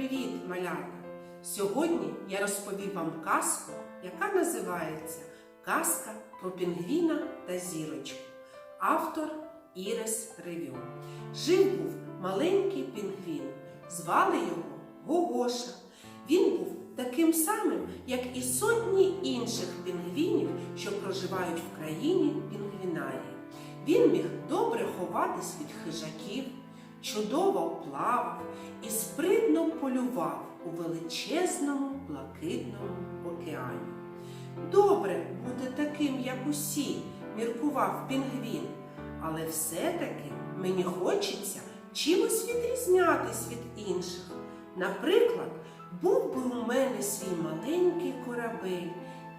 Привіт, малята! Сьогодні я розповім вам казку, яка називається Казка про пінгвіна та зірочку. Автор Ірис Ревю. Жив був маленький пінгвін. Звали його Гогоша. Він був таким самим, як і сотні інших пінгвінів, що проживають в країні пінгвінарії. Він міг добре ховатись від хижаків, чудово плавав і спритно полював у величезному блакитному океані. Добре бути таким, як усі, міркував пінгвін, але все-таки мені хочеться чимось відрізнятись від інших. Наприклад, був би у мене свій маленький корабель,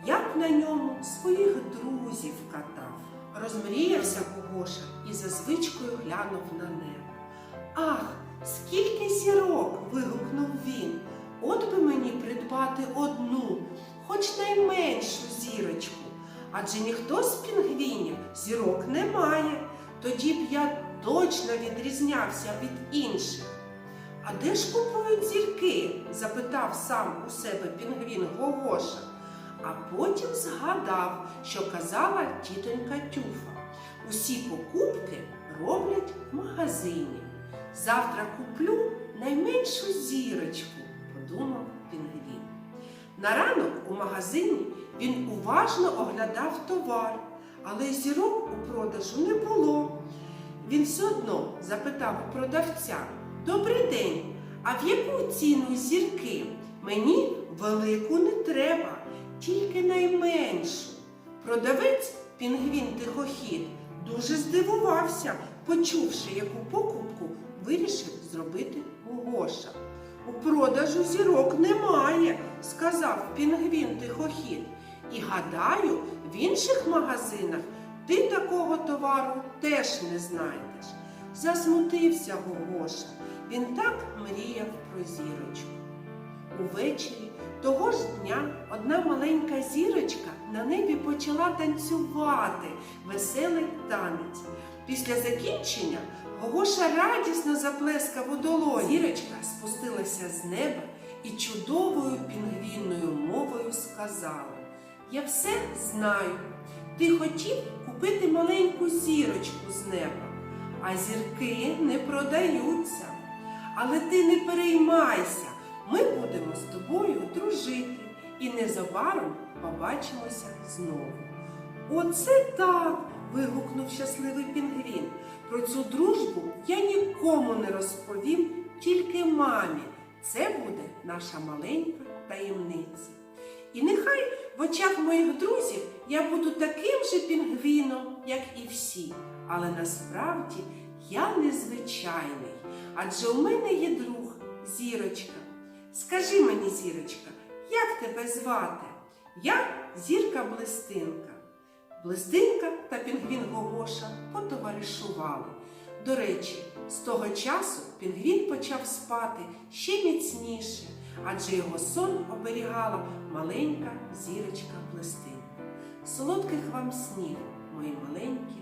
я б на ньому своїх друзів катав. Розмріявся Гогоша і за звичкою глянув на небо. Вигукнув він. От би мені придбати одну, хоч найменшу зірочку. Адже ніхто з пінгвінів зірок не має. Тоді б я точно відрізнявся від інших. А де ж купують зірки? запитав сам у себе пінгвін Гогоша. А потім згадав, що казала тітонька Тюфа. Усі покупки роблять в магазині. Завтра куплю найменшу зірочку, подумав пінгвін. На ранок у магазині він уважно оглядав товар, але зірок у продажу не було. Він все одно запитав у продавця: Добрий день, а в яку ціну зірки? Мені велику не треба, тільки найменшу. Продавець пінгвін тихохід дуже здивувався, почувши, яку покупку вирішив зробити Гогоша. У продажу зірок немає, сказав пінгвін тихохід. І гадаю, в інших магазинах ти такого товару теж не знайдеш. Засмутився Гогоша. Він так мріяв про зірочку. Увечері того ж дня одна маленька зірочка на небі почала танцювати веселий танець. Після закінчення Гогоша радісно заплескав у долоні. Зірочка спустилася з неба і чудовою пінгвінною мовою сказала: Я все знаю. Ти хотів купити маленьку зірочку з неба, а зірки не продаються. Але ти не переймайся, ми будемо з тобою дружити і незабаром побачимося знову. Оце так. вигукнув щасливий пінгвін. Про цю дружбу я нікому не розповім, тільки мамі. Це буде наша маленька таємниця. І нехай в очах моїх друзів я буду таким же пінгвіном, як і всі. Але насправді я незвичайний, адже у мене є друг, зірочка. Скажи мені, зірочка, як тебе звати? Я зірка Блистинка. Блистинка та пінгвін Гогоша потоваришували. До речі, з того часу пінгвін почав спати ще міцніше, адже його сон оберігала маленька зірочка Блистинка. Солодких вам снів, мої маленькі